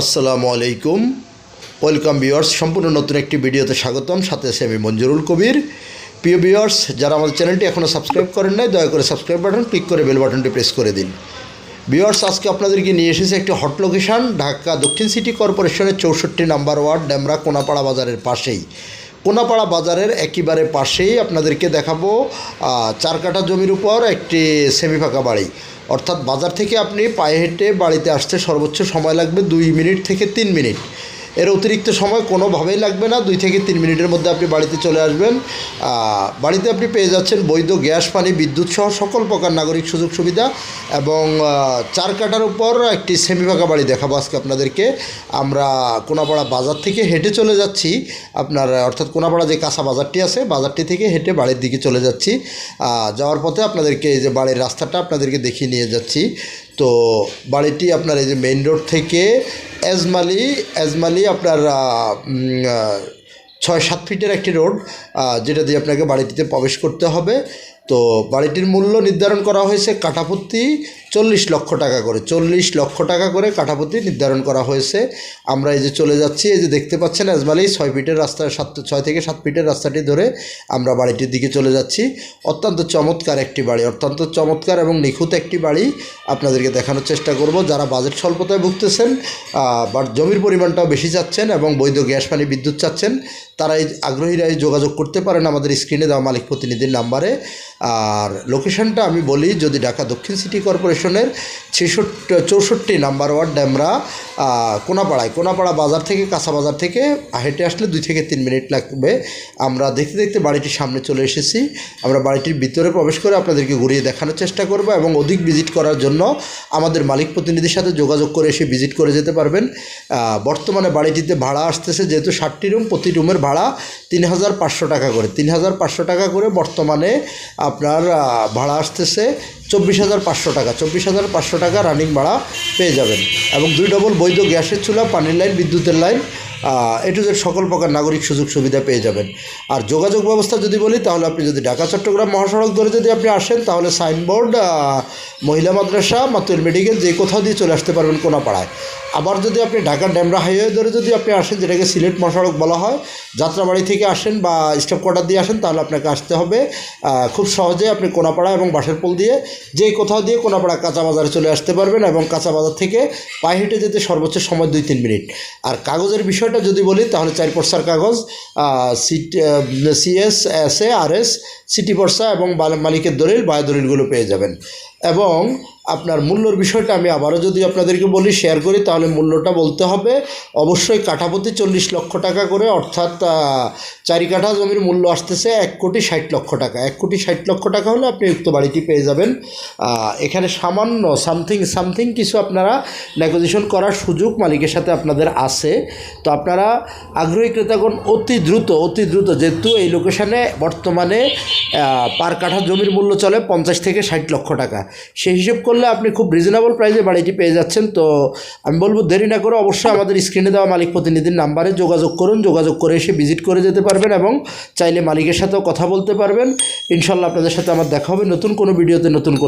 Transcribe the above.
আসসালামু আলাইকুম। Welcome viewers সম্পূর্ণ নতুন একটি ভিডিওতে স্বাগতম। সাথে আছে আমি মঞ্জুরুল কবির। প্রিয় ভিউয়ার্স যারা আমাদের চ্যানেলটি এখনও সাবস্ক্রাইব করেন নাই, দয়া করে সাবস্ক্রাইব বাটন, ক্লিক করে বেল বাটনটি প্রেস করে দিন। ভিউয়ার্স আজকে আপনাদেরকে নিয়ে এসেছে একটি হট লোকেশান ঢাকা দক্ষিণ সিটি কর্পোরেশনের চৌষট্টি নাম্বার ওয়ার্ড ড্যামরা কোনাপাড়া বাজারের পাশেই। কোনাপাড়া বাজারের একেবারে পাশেই আপনাদেরকে দেখাবো চার কাঠা জমির উপর একটি সেমি ফাঁকা বাড়ি। অর্থাৎ বাজার থেকে আপনি পায়ে হেঁটে বাড়িতে আসতে সর্বোচ্চ সময় লাগবে দুই মিনিট থেকে তিন মিনিট। এর অতিরিক্ত সময় কোনোভাবেই লাগবে না। দুই থেকে তিন মিনিটের মধ্যে আপনি বাড়িতে চলে আসবেন। বাড়িতে আপনি পেয়ে যাচ্ছেন বৈধ গ্যাস, পানি, বিদ্যুৎ সহ সকল প্রকার নাগরিক সুযোগ সুবিধা এবং চার কাটার উপর একটি সেমি ফাঁকা বাড়ি দেখাবো আজকে আপনাদেরকে। আমরা কোনাপাড়া বাজার থেকে হেঁটে চলে যাচ্ছি। আপনার, অর্থাৎ কোনাপাড়া যে কাঁচা বাজারটি আছে, বাজারটি থেকে হেঁটে বাড়ির দিকে চলে যাচ্ছি। যাওয়ার পথে আপনাদেরকে এই যে বাড়ির রাস্তাটা আপনাদেরকে দেখিয়ে নিয়ে যাচ্ছি। তো বাড়িটি আপনার এই যে মেইন রোড থেকে এজমালি এজমালি আপনার ছয় সাত ফিটের একটি রোড যেটা দিয়ে আপনাকে বাড়িটিতে প্রবেশ করতে হবে। তো বাড়িটির মূল্য নির্ধারণ করা হয়েছে কাঠাপত্তি চল্লিশ লক্ষ টাকা করে। চল্লিশ লক্ষ টাকা করে কাঠাপত্তি নির্ধারণ করা হয়েছে। আমরা এই যে চলে যাচ্ছি, এই যে দেখতে পাচ্ছেন আজমালি ছয় ফিটের রাস্তা, সাত, ছয় থেকে সাত ফিটের রাস্তাটি ধরে আমরা বাড়িটির দিকে চলে যাচ্ছি। অত্যন্ত চমৎকার একটি বাড়ি, অত্যন্ত চমৎকার এবং নিখুঁত একটি বাড়ি আপনাদেরকে দেখানোর চেষ্টা করব। যারা বাজেট স্বল্পতায় ভুগতেছেন বাট জমির পরিমাণটাও বেশি চাচ্ছেন এবং বৈধ গ্যাস, পানি, বিদ্যুৎ চাচ্ছেন তারা এই আগ্রহীরা এই যোগাযোগ করতে পারেন আমাদের স্ক্রিনে দেওয়া মালিক প্রতিনিধির নাম্বারে। আর লোকেশনটা আমি বলি, যদি ঢাকা দক্ষিণ সিটি কর্পোরেশনের ছেষট্টি, চৌষট্টি নাম্বার ওয়ার্ড ড্যামরা কোনাপাড়ায়। কোনাপাড়া বাজার থেকে, কাঁচা বাজার থেকে হেঁটে আসলে দুই থেকে তিন মিনিট লাগবে। আমরা দেখতে দেখতে বাড়িটির সামনে চলে এসেছি। আমরা বাড়িটির ভিতরে প্রবেশ করে আপনাদেরকে ঘুরিয়ে দেখানোর চেষ্টা করব এবং অধিক ভিজিট করার জন্য আমাদের মালিক প্রতিনিধির সাথে যোগাযোগ করে এসে ভিজিট করে যেতে পারবেন। বর্তমানে বাড়িটিতে ভাড়া আসতেছে যেহেতু ষাটটি রুম, প্রতি রুমের ভাড়া তিন হাজার পাঁচশো টাকা করে। তিন হাজার পাঁচশো টাকা করে বর্তমানে আপনার ভাড়া আসতেছে চব্বিশ হাজার পাঁচশো টাকা। চব্বিশ হাজার পাঁচশো টাকা রানিং ভাড়া পেয়ে যাবেন। এবং দুই ডবল বৈধ গ্যাসের চুলা, পানির লাইন বিদ্যুতের লাইন এ টু জেড সকল প্রকার নাগরিক সুযোগ সুবিধা পেয়ে যাবেন। আর যোগাযোগ ব্যবস্থা যদি বলি, তাহলে আপনি যদি ঢাকা, চট্টগ্রাম মহাসড়ক ধরে যদি আপনি আসেন, তাহলে সাইনবোর্ড মহিলা মাদ্রাসা মাতুল মেডিকেল যে কোথাও দিয়ে চলে আসতে পারবেন কোনাপাড়ায়। আবার যদি আপনি ঢাকা ড্যামরা হাইওয়ে ধরে যদি আপনি আসেন, যেটাকে সিলেট মহাসড়ক বলা হয়, যাত্রাবাড়ি থেকে আসেন বা স্টাফ কোয়ার্টার দিয়ে আসেন, তাহলে আপনাকে আসতে হবে। খুব সহজে আপনি কোনাপাড়া এবং বাঁশের পোল দিয়ে যে কোথাও দিয়ে কোনাপাড়া কাঁচা বাজারে চলে আসতে পারবেন এবং কাঁচা বাজার থেকে পায়ে হেঁটে যেতে সর্বোচ্চ সময় দুই তিন মিনিট। আর কাগজের বিষয়টা যদি বলি, তাহলে চার পর্সার কাগজ CS, S A, R S, city পর্সা এবং মালিকের দলিল, বায়ু দলিলগুলো পেয়ে যাবেন। এবং আপনার মূল্যর বিষয়টা আমি আবারও যদি আপনাদেরকে বলি শেয়ার করি, তাহলে মূল্যটা বলতে হবে, অবশ্যই কাঠাপতি চল্লিশ লক্ষ টাকা করে, অর্থাৎ চারি কাঠা জমির মূল্য আসতেছে এক কোটি ষাট লক্ষ টাকা। এক কোটি ষাট লক্ষ টাকা হলে আপনি উক্ত বাড়িটি পেয়ে যাবেন। এখানে সামান্য সামথিং সামথিং কিছু আপনারা নেগোজিয়েশন করার সুযোগ মালিকের সাথে আপনাদের আছে। তো আপনারা আগ্রহী ক্রেতাগণ, অতি দ্রুত অতি দ্রুত, যেহেতু এই লোকেশানে বর্তমানে পার কাঠা জমির মূল্য চলে পঞ্চাশ থেকে ষাট লক্ষ টাকা। সেই হিসেব করলে আপনি খুব রিজনেবল প্রাইসে বাড়িটি পেয়ে যাচ্ছেন। তো আমি বলব দেরি না করে অবশ্যই আমাদের স্ক্রিনে দেওয়া মালিক প্রতিনিধির নাম্বারে যোগাযোগ করুন। যোগাযোগ করে এসে ভিজিট করে যেতে পারবেন এবং চাইলে মালিকের সাথেও কথা বলতে পারবেন। ইনশাল্লাহ আপনাদের সাথে আমার দেখা হবে। নতুন কোনো ভিডিওতে নতুন কোনো